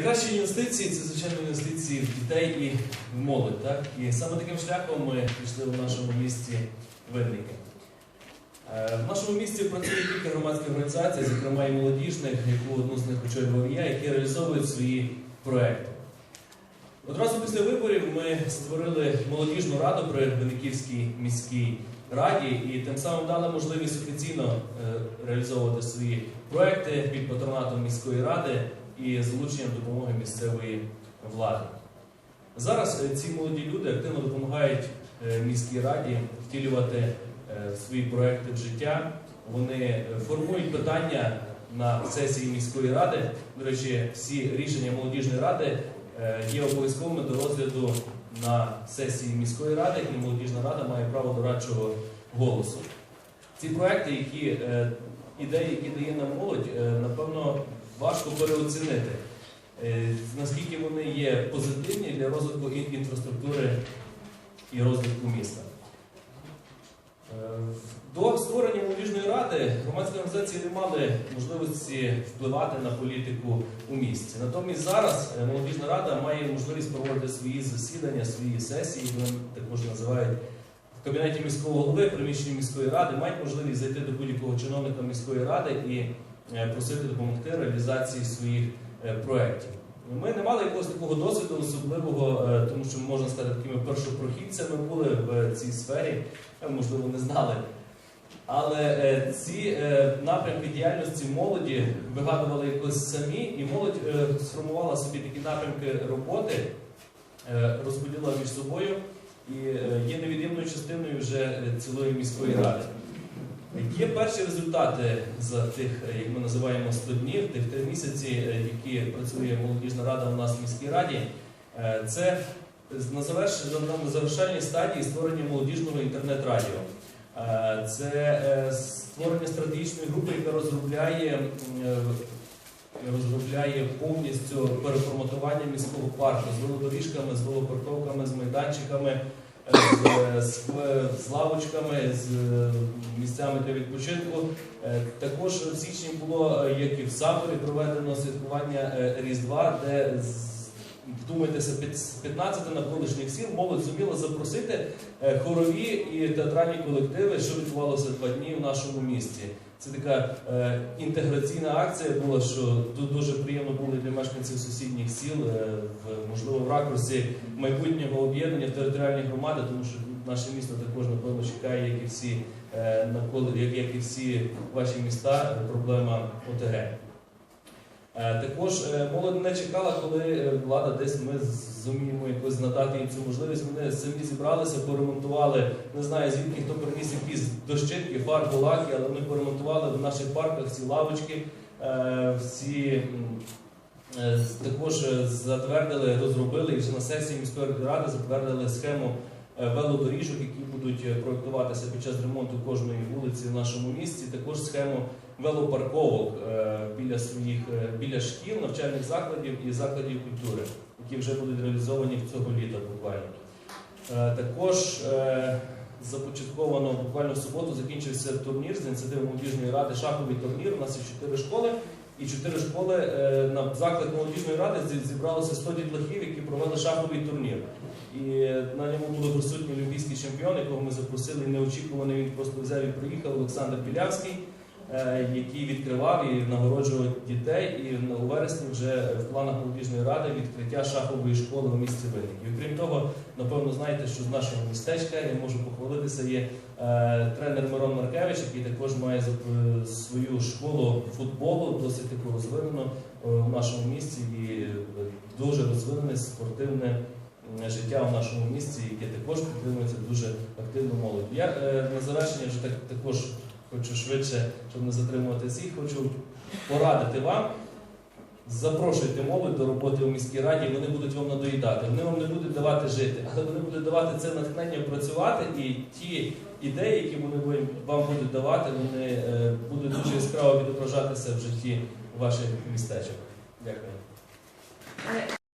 Найкращі інвестиції це, звичайно, інвестиції в дітей і в молодь. Так? І саме таким шляхом ми пішли в нашому місті Винники. Е, В нашому місті працює кілька громадських організацій, зокрема і молодіжних, яку одну з них очолював я, які реалізовують свої проекти. Одразу після виборів ми створили молодіжну раду при Винниківській міській раді і тим самим дали можливість офіційно е, реалізовувати свої проекти під патронатом міської ради і залученням допомоги місцевої влади. Зараз е, ці молоді люди активно допомагають е, міській раді втілювати е, свої проекти в життя. Вони формують питання на сесії міської ради. До речі, всі рішення молодіжної ради є обов'язковими до розгляду на сесії міської ради, і молодіжна рада має право дорадчого голосу. Ці проекти, які ідеї, які дає нам молодь, напевно, важко переоцінити. Е, Наскільки вони є позитивні для розвитку інфраструктури і розвитку міста. Е, До створення молодіжної ради громадські організації не мали можливості впливати на політику у місті. Натомість зараз е, молодіжна рада має можливість проводити свої засідання, свої сесії, вони також називають в кабінеті міського голови, приміщенні міської ради, мають можливість зайти до будь-якого чиновника міської ради і просити допомогти реалізації своїх е, проєктів. Ми не мали якогось такого досвіду особливого, е, тому що можна сказати, такими першопрохідцями були в цій сфері, е, можливо, не знали. Але е, ці е, напрямки діяльності молоді вигадували якось самі, і молодь е, сформувала собі такі напрямки роботи, е, розподілила між собою і е, є невід'ємною частиною вже е, цілої міської ради. Є перші результати за тих, е, як ми називаємо, 100 днів, тих три місяці, е, які працює молодіжна рада у нас в міській раді. Е, Це на завершальній стадії створення молодіжного інтернет-радіо. Це створення стратегічної групи, яка розробляє, розробляє повністю переформатування міського парку з велодоріжками, з велопарковками, з майданчиками, з, з, з лавочками, з е, місцями для відпочинку. Е, Також в січні було, е, як і в Саборі, проведено святкування Різдва, де вдумайтеся, з 15 навколишніх сіл молодь зуміла запросити хорові і театральні колективи, що відбувалося два дні в нашому місті. Це така е, інтеграційна акція була, що тут дуже приємно було для мешканців сусідніх сіл, е, в можливо в ракурсі майбутнього об'єднання в територіальні громади, тому що наше місто також напевно чекає, як і всі е, навколо, як, як і всі ваші міста, проблема ОТГ. Е, Також е, молодь не чекала, коли е, влада десь ми зуміємо якось надати їм цю можливість. Вони самі зібралися, поремонтували. Не знаю звідки хто приніс якісь дощинки, фарбу, лаки, але вони поремонтували в наших парках ці лавочки, е, всі е, також е, затвердили, розробили і вже на сесії міської ради затвердили схему велодоріжок, які будуть проєктуватися під час ремонту кожної вулиці в нашому місті. Також схему велопарковок біля своїх біля шкіл, навчальних закладів і закладів культури, які вже будуть реалізовані цього літа буквально. Також започатковано буквально в суботу закінчився турнір з ініціативи молодіжної ради, шаховий турнір. У нас є чотири школи. І чотири школи е, на заклик молодіжної ради зібралося 100 дітлахів, які провели шаховий турнір. І е, на ньому були присутні олімпійський чемпіон, якого ми запросили неочікувано. Він просто взяв і приїхав Олександр Білявський, який відкривав і нагороджував дітей. І у вересні вже в планах молодіжної ради відкриття шахової школи у місті Винник. І крім того, напевно, знаєте, що з нашого містечка я можу похвалитися. Є е, тренер Мирон Маркевич, який також має е, свою школу футболу, досить таку розвинену е, в нашому місті і е, дуже розвинене спортивне життя в нашому місті, яке також підтримується дуже активно молодь. Я е, на завершення вже так також хочу швидше, щоб не затримувати всіх, хочу порадити вам. Запрошуйте молодь до роботи у міській раді, вони будуть вам надоїдати. Вони вам не будуть давати жити, але вони будуть давати це натхнення працювати, і ті ідеї, які вони вам будуть давати, вони е, будуть дуже яскраво відображатися в житті ваших містечок. Дякую.